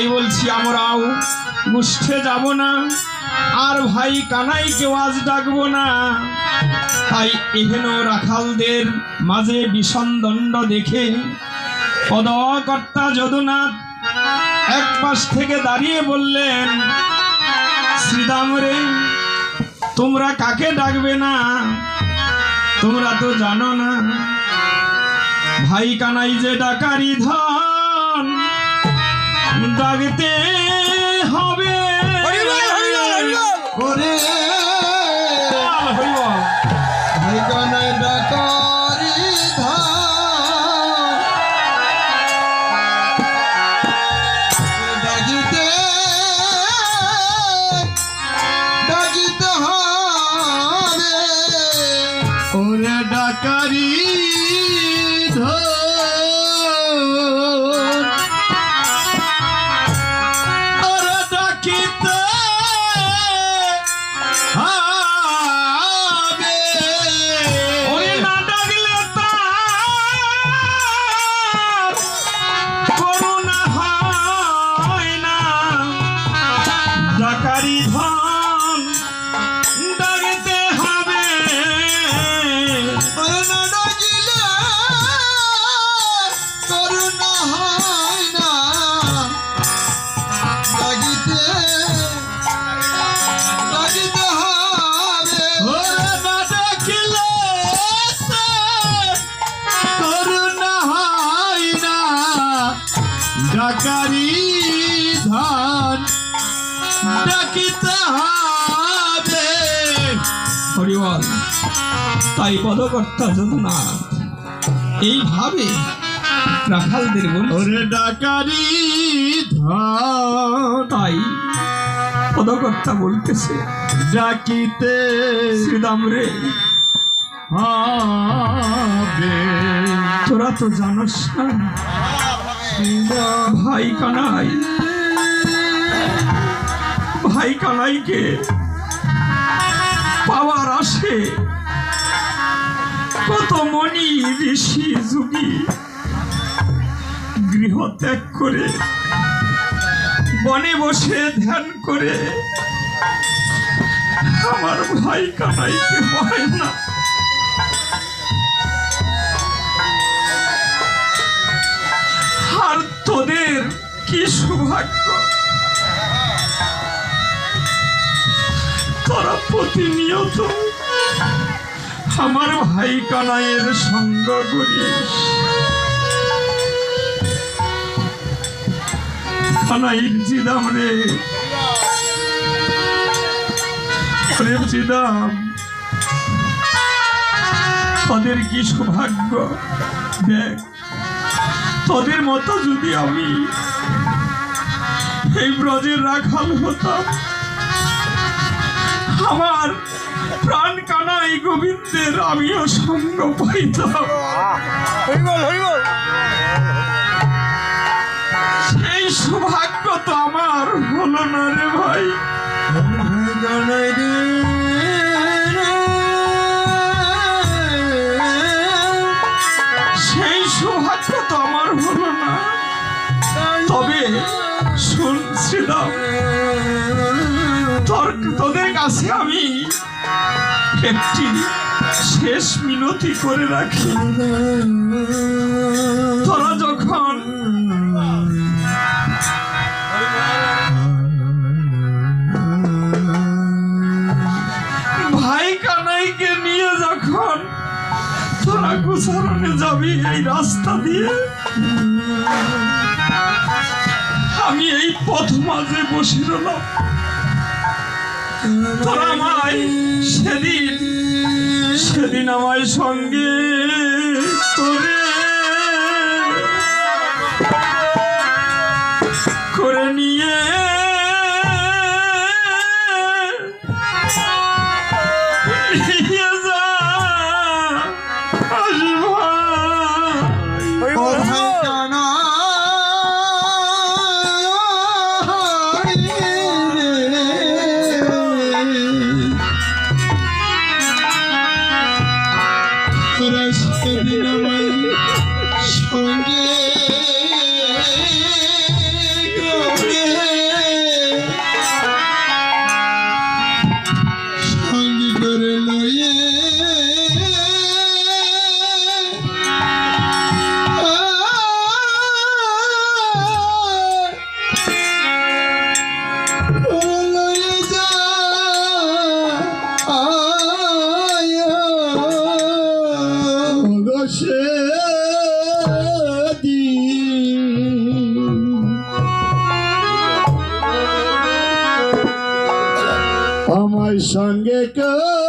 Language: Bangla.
তাই বলছি আমরাও। মুষ্ঠে যাব না, আর ভাই কানাইকেও আজ ডাকবো না। তাই এহেন রাখালদের মাঝে বিষণ দণ্ড দেখে পদকর্তা যদুনাথ এক পাশ থেকে দাঁড়িয়ে বললেন, শ্রীদাম রে, তোমরা কাকে ডাকবে না? তোমরা তো জানো না। ভাই কানাই যে ডাকারি ধন ডাকতে ডাকারি ধান ডাকিতে হবে হরিবল তাই পদকর্তা যদুনাথ এইভাবে রাখালদের বল। ওরে ডাকারি ধান। তাই পদকর্তা বলতেছে ডাকিতে শ্রীদাম রে। তোরা তো জানোস না। ভাই কানাই? ভাই কানাইকে পাওয়ার আসে কত মনি ঋষি যুগী গৃহ ত্যাগ করে, বনে বসে ধ্যান করে। আমার ভাই কানাইকে হয় না। সৌভাগ্য তোরা প্রতিনিয়ত আমার ভাই কানাইয়ের সঙ্গ করিস। জিদাম রে। প্রেম জিদাম। তোদের কি সৌভাগ্য? দেখ, তোদের মতো যদি আমি এই ব্রজের রাখাল হতাম আমার প্রাণ কানাই গোবিন্দের আমিও সঙ্গ পাইতাম। সেই সৌভাগ্য তো আমার হলো না রে ভাই। তোদের কাছে আমি একটি শেষ মিনতি করে রাখি। তোরা যখন ভাই কানাইকে নিয়ে যখন তোরা গুছারণে যাবি এই রাস্তা দিয়ে, আমি এই পথ মাঝে বসে রলাম তোরা আমায় সেদিন সেদিন আমায় সঙ্গে নামাই সঙ্গে আমায় সঙ্গে করে